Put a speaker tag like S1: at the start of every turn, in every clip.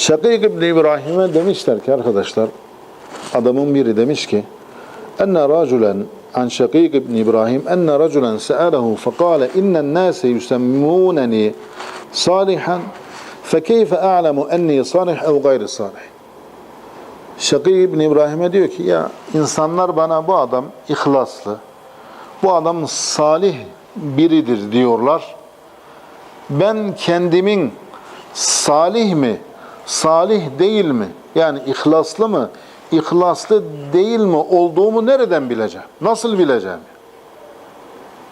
S1: Şakik İbni İbrahim'e demişler ki arkadaşlar, adamın biri demiş ki, enne raculen an Şakik İbni İbrahim, enne raculen se'alehu fekale innen nase yusemmuneni salihan fekeyfe a'lemu enni salih ev gayri salih. Şakik İbni İbrahim'e diyor ki, ya insanlar bana bu adam ihlaslı, bu adam salih biridir diyorlar. Ben kendimin salih mi, salih değil mi? Yani ihlaslı mı, ihlaslı değil mi olduğumu nereden bileceğim? Nasıl bileceğim?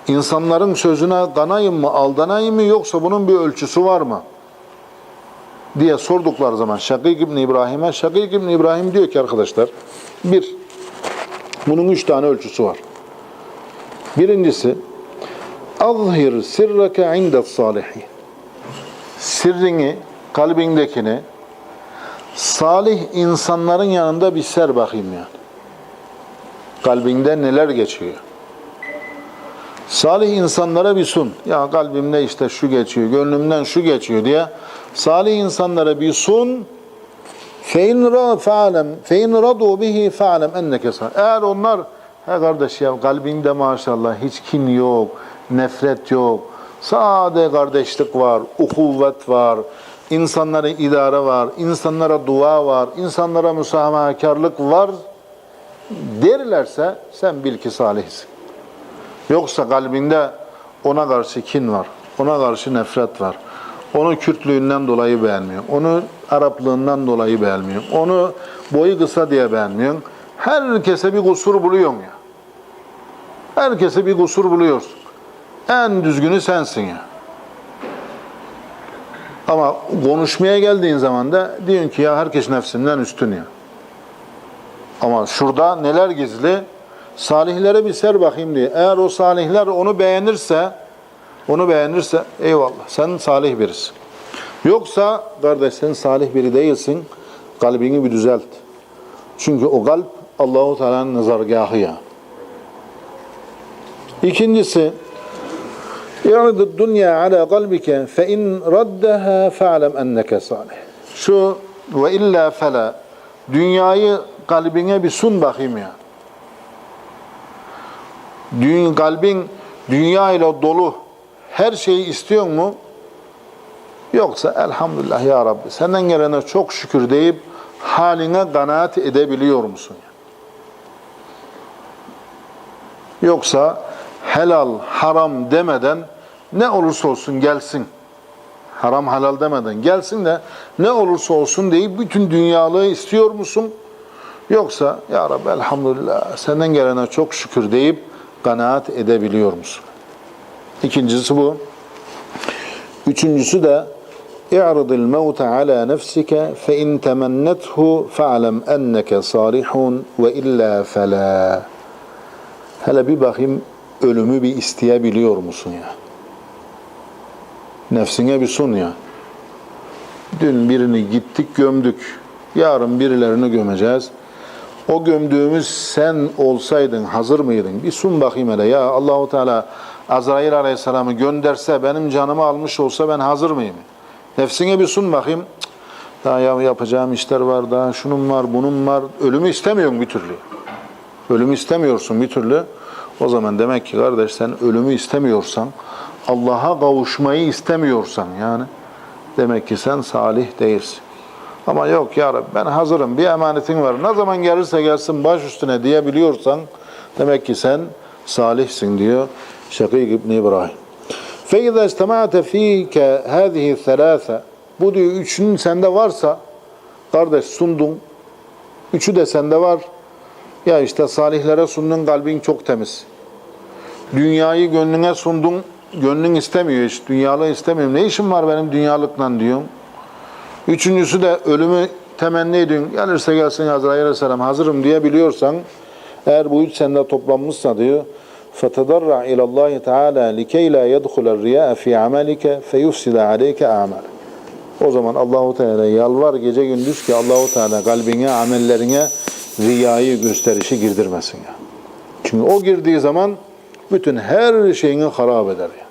S1: İnsanların sözüne kanayım mı, aldanayım mı yoksa bunun bir ölçüsü var mı? diye sordukları zaman Şakik İbni İbrahim'e, Şakik İbni İbrahim diyor ki arkadaşlar, bir, bunun üç tane ölçüsü var. Birincisi, azhir sirreke indet salihi. Sirrini, kalbindekini salih insanların yanında bir ser bakayım yani. Kalbinde neler geçiyor? Salih insanlara bir sun. Ya kalbimde işte şu geçiyor, gönlümden şu geçiyor diye salih insanlara bir sun. Fein ra fa'lem, fein radu bihi fa'lem enneke. Eğer onlar he kardeş ya kalbinde maşallah hiç kin yok, nefret yok. Sade kardeşlik var, uhuvvet var, insanlara idare var, insanlara dua var, insanlara müsamahakarlık var derlerse sen bil ki salihsin. Yoksa kalbinde ona karşı kin var, ona karşı nefret var. Onu Kürtlüğünden dolayı beğenmiyor, onu Araplığından dolayı beğenmiyor, onu boyu kısa diye beğenmiyor. Herkese bir kusur buluyorsun ya. Herkese bir kusur buluyorsun. En düzgünü sensin ya. Ama konuşmaya geldiğin zaman da diyorsun ki ya herkes nefsinden üstün ya. Ama şurada neler gizli? Salihlere bir ser bakayım diye. Eğer o salihler onu beğenirse, onu beğenirse eyvallah sen salih birisin. Yoksa kardeş sen salih biri değilsin. Kalbini bir düzelt. Çünkü o kalp Allahu Teala'nın nazargahı ya. İkincisi Dünya ala kalbike fe in raddaha fa'lem enneke salih. Şu ve illa fela dünyayı kalbine bir sun bakayım ya. Dün, kalbin dünya ile dolu her şeyi istiyor mu? Yoksa elhamdülillah ya Rabbi senden gelene çok şükür deyip haline kanaat edebiliyor musun? Yoksa helal, haram demeden ne olursa olsun gelsin. Haram halal demeden gelsin de ne olursa olsun deyip bütün dünyalığı istiyor musun? Yoksa ya Rabbi elhamdülillah senden gelene çok şükür deyip kanaat edebiliyor musun? İkincisi bu. Üçüncüsü de اِعْرِضِ الْمَوْتَ عَلَى نَفْسِكَ فَاِنْ تَمَنَّتْهُ فَعْلَمْ اَنَّكَ صَالِحٌ وَاِلَّا فَلَا Hele bir bakayım ölümü bir isteyebiliyor musun ya? Nefsine bir sun ya. Dün birini gittik gömdük. Yarın birilerini gömeceğiz. O gömdüğümüz sen olsaydın hazır mıydın? Bir sun bakayım hele ya Allahu Teala Azrail Aleyhisselam'ı gönderse benim canımı almış olsa ben hazır mıyım? Nefsine bir sun bakayım. Daha ya yapacağım işler var daha şunun var bunun var. Ölümü istemiyorsun bir türlü. Ölümü istemiyorsun bir türlü. O zaman demek ki kardeş sen ölümü istemiyorsan, Allah'a kavuşmayı istemiyorsan yani demek ki sen salih değilsin. Ama yok ya Rabbi ben hazırım bir emanetin var. Ne zaman gelirse gelsin baş üstüne diyebiliyorsan demek ki sen salihsin diyor Şakik İbni İbrahim. فَاِذَا اجْتَمَعَتَ ف۪يكَ هَذِهِ الثَّلَاثَ Bu diyor üçünün sende varsa kardeş sundun. Üçü de sende var. Ya işte salihlere sundun kalbin çok temiz. Dünyayı gönlüne sundun, gönlün istemiyor hiç. Dünyalığı istemiyorum. Ne işim var benim dünyalıkla diyorsun. Üçüncüsü de ölümü temenni ediyorsun. Gelirse gelsin Azrail Aleyhisselam hazırım diyebiliyorsan eğer bu üç sende toplanmışsa diyor فَتَدَرَّعْ اِلَى اللّٰهِ تَعَالَى لِكَيْ لَا يَدْخُلَ الرِّيَاءَ فِي عَمَلِكَ فَيُفْسِدَ عَلَيْكَ اَعْمَلَ O zaman Allahu Teala yalvar gece gündüz ki Allahu Teala kalbine, amellerine riyayı gösterişi girdirmesin ya. Çünkü o girdiği zaman bütün her şeyini harap eder ya.